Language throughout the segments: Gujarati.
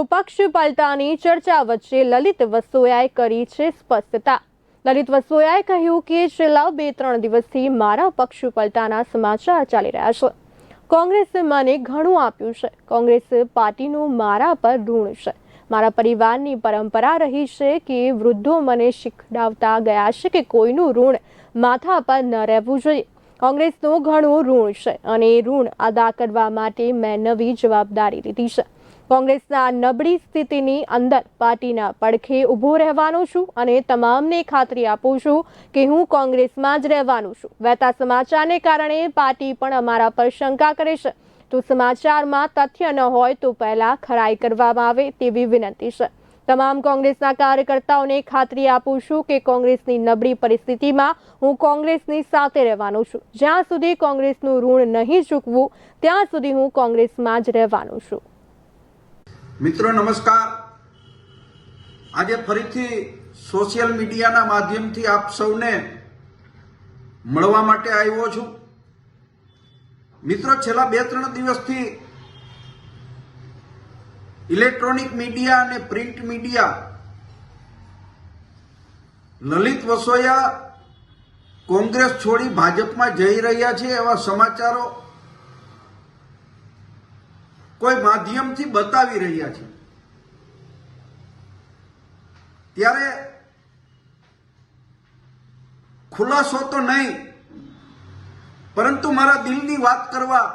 તો પક્ષ પલટાની ચર્ચા વચ્ચે લલિત વસોયાએ કરી છે સ્પષ્ટતા. લલિત વસોયાએ કહ્યું કે છેલ્લા બે ત્રણ દિવસથી મારા પક્ષ પલટાના સમાચાર ચાલી રહ્યા છે. કોંગ્રેસે મને ઘણું આપ્યું છે. કોંગ્રેસ પાર્ટીનું મારા પર ઋણ છે. મારા પરિવારની પરંપરા રહી છે કે વૃદ્ધો મને શીખડાવતા ગયા છે કે કોઈનું ઋણ માથા પર ન રહેવું જોઈએ. કોંગ્રેસનું ઘણું ઋણ છે અને ઋણ અદા કરવા માટે મેં નવી જવાબદારી લીધી છે. કોંગ્રેસના નબળી સ્થિતિની અંદર પાર્ટીના પડખે ઊભો રહેવાનો છું અને તમામને ખાતરી આપું છું કે હું કોંગ્રેસમાં જ રહેવાનું છું. વહેતા સમાચારને કારણે પાર્ટી પણ અમારા પર શંકા કરે છે. તો સમાચારમાં તથ્ય ન હોય તો પહેલાં ખરાઈ કરવામાં આવે તેવી વિનંતી છે. તમામ કોંગ્રેસના કાર્યકર્તાઓને ખાતરી આપું છું કે કોંગ્રેસની નબળી પરિસ્થિતિમાં હું કોંગ્રેસની સાથે રહેવાનો છું. જ્યાં સુધી કોંગ્રેસનું ઋણ નહીં ચૂકવું, ત્યાં સુધી હું કોંગ્રેસમાં જ રહેવાનો છું. મિત્રો, નમસ્કાર. આજે ફરીથી સોશિયલ મીડિયાના માધ્યમથી આપ સૌને મળવા માટે આવ્યો છું. મિત્રો, છેલ્લા બે ત્રણ દિવસથી ઇલેક્ટ્રોનિક મીડિયા અને print media Lalit Vasoya Congress છોડી ભાજપમાં જઈ રહ્યા છે એવા સમાચારો કોઈ માધ્યમથી બતાવી રહ્યા છે. ત્યારે ખુલાસો તો નહીં, પરંતુ મારા દિલની વાત કરવા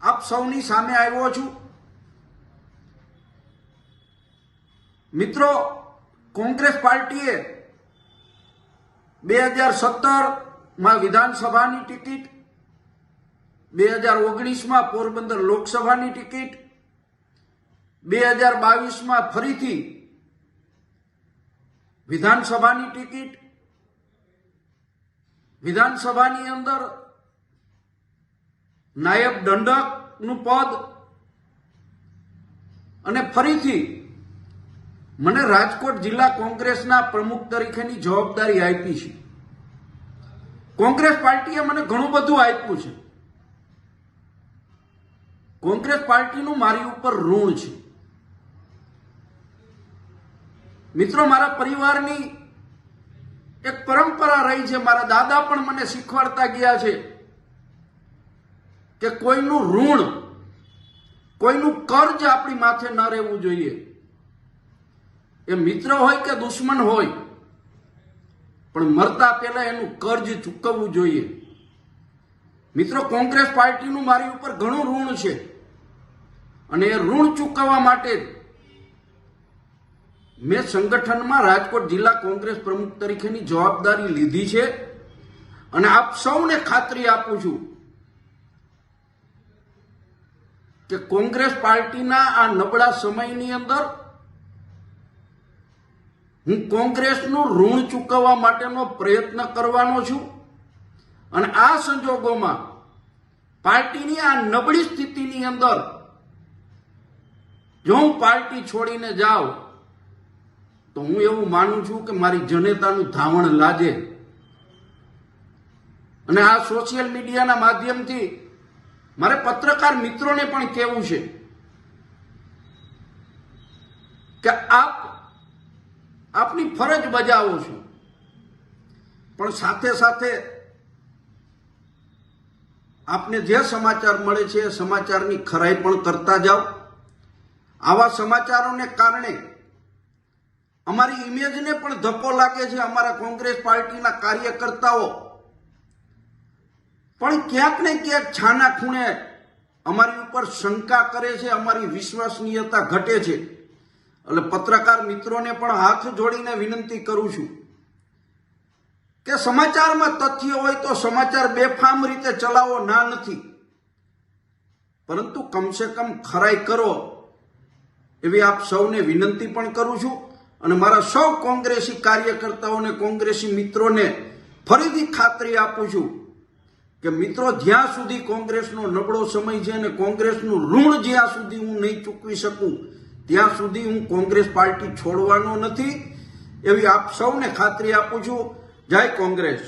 આપ સૌની સામે આવ્યો છું. મિત્રો, કોંગ્રેસ પાર્ટીએ બે હજાર સત્તરમાં વિધાનસભાની ટિકિટ બે હજાર ઓગણીસમાં પોરબંદર લોકસભાની ટિકિટ, બે હજાર બાવીસમાં ફરીથી વિધાનસભાની ટિકિટ, વિધાનસભાની અંદર નાયબ દંડકનું પદ અને ફરીથી મને રાજકોટ જિલ્લા કોંગ્રેસના પ્રમુખ તરીકેની જવાબદારી આપી છે. કોંગ્રેસ પાર્ટીએ મને ઘણું બધું આપ્યું છે. કોંગ્રેસ પાર્ટીનું મારી ઉપર ઋણ છે. મિત્રો, મારા પરિવારની એક પરંપરા રહી છે. મારા દાદા પણ મને શીખવાડતા ગયા છે કે કોઈનું ઋણ, કોઈનું કર્જ આપણી માથે ન રહેવું જોઈએ. એ મિત્ર હોય કે દુશ્મન હોય, પણ મરતા પહેલા એનું કર્જ ચૂકવવું જોઈએ. મિત્રો, કોંગ્રેસ પાર્ટીનું મારી ઉપર ઘણું ઋણ છે. અને એ ઋણ ચૂકવવા માટે મેં સંગઠનમાં રાજકોટ જિલ્લા કોંગ્રેસ પ્રમુખ તરીકેની જવાબદારી લીધી છે અને આપ સૌને ખાતરી આપું છું કે કોંગ્રેસ પાર્ટીના આ નબળા સમયની અંદર હું કોંગ્રેસનું ઋણ ચૂકવવા માટેનો પ્રયત્ન કરવાનો છું અને આ સંજોગોમાં પાર્ટીની આ નબળી સ્થિતિની અંદર જો હું પાર્ટી છોડીને જાઉં તો હું એવું માનું છું કે મારી જનતાનું ધાવણ લાજે. અને આ સોશિયલ મીડિયાના માધ્યમથી મારે પત્રકાર મિત્રોને પણ કહેવું છે કે આપ આપની ફરજ બજાવો છો. પણ સાથે સાથે આપને જે સમાચાર મળે છે એ સમાચારની ખરાઈ પણ કરતા જાઓ. આવા સમાચારોને કારણે અમારી ઇમેજને પણ ધક્કો લાગે છે અમારા કોંગ્રેસ પાર્ટીના કાર્યકર્તાઓ. પણ ક્યાંક ને ક્યાંક છાના ખૂણે અમારી ઉપર શંકા કરે છે, અમારી વિશ્વસનીયતા ઘટે છે. એટલે પત્રકાર મિત્રોને પણ હાથ જોડીને વિનંતી કરું છું કે સમાચારમાં તથ્ય હોય તો સમાચાર બેફામ રીતે ચલાવો, ના નથી. પરંતુ કમસે કમ ખરાઈ કરો. એવી આપ સૌને વિનંતી પણ કરું છું અને મારા સૌ કોંગ્રેસી કાર્યકર્તાઓને કોંગ્રેસી મિત્રોને ફરીથી ખાતરી આપું છું કે મિત્રો, જ્યાં સુધી કોંગ્રેસનો નબળો સમય છે અને કોંગ્રેસનું ઋણ જ્યાં સુધી હું નહીં ચૂકવી શકું, ત્યાં સુધી હું કોંગ્રેસ પાર્ટી છોડવાનો નથી. એવી આપ સૌને ખાતરી આપું છું. જય કોંગ્રેસ.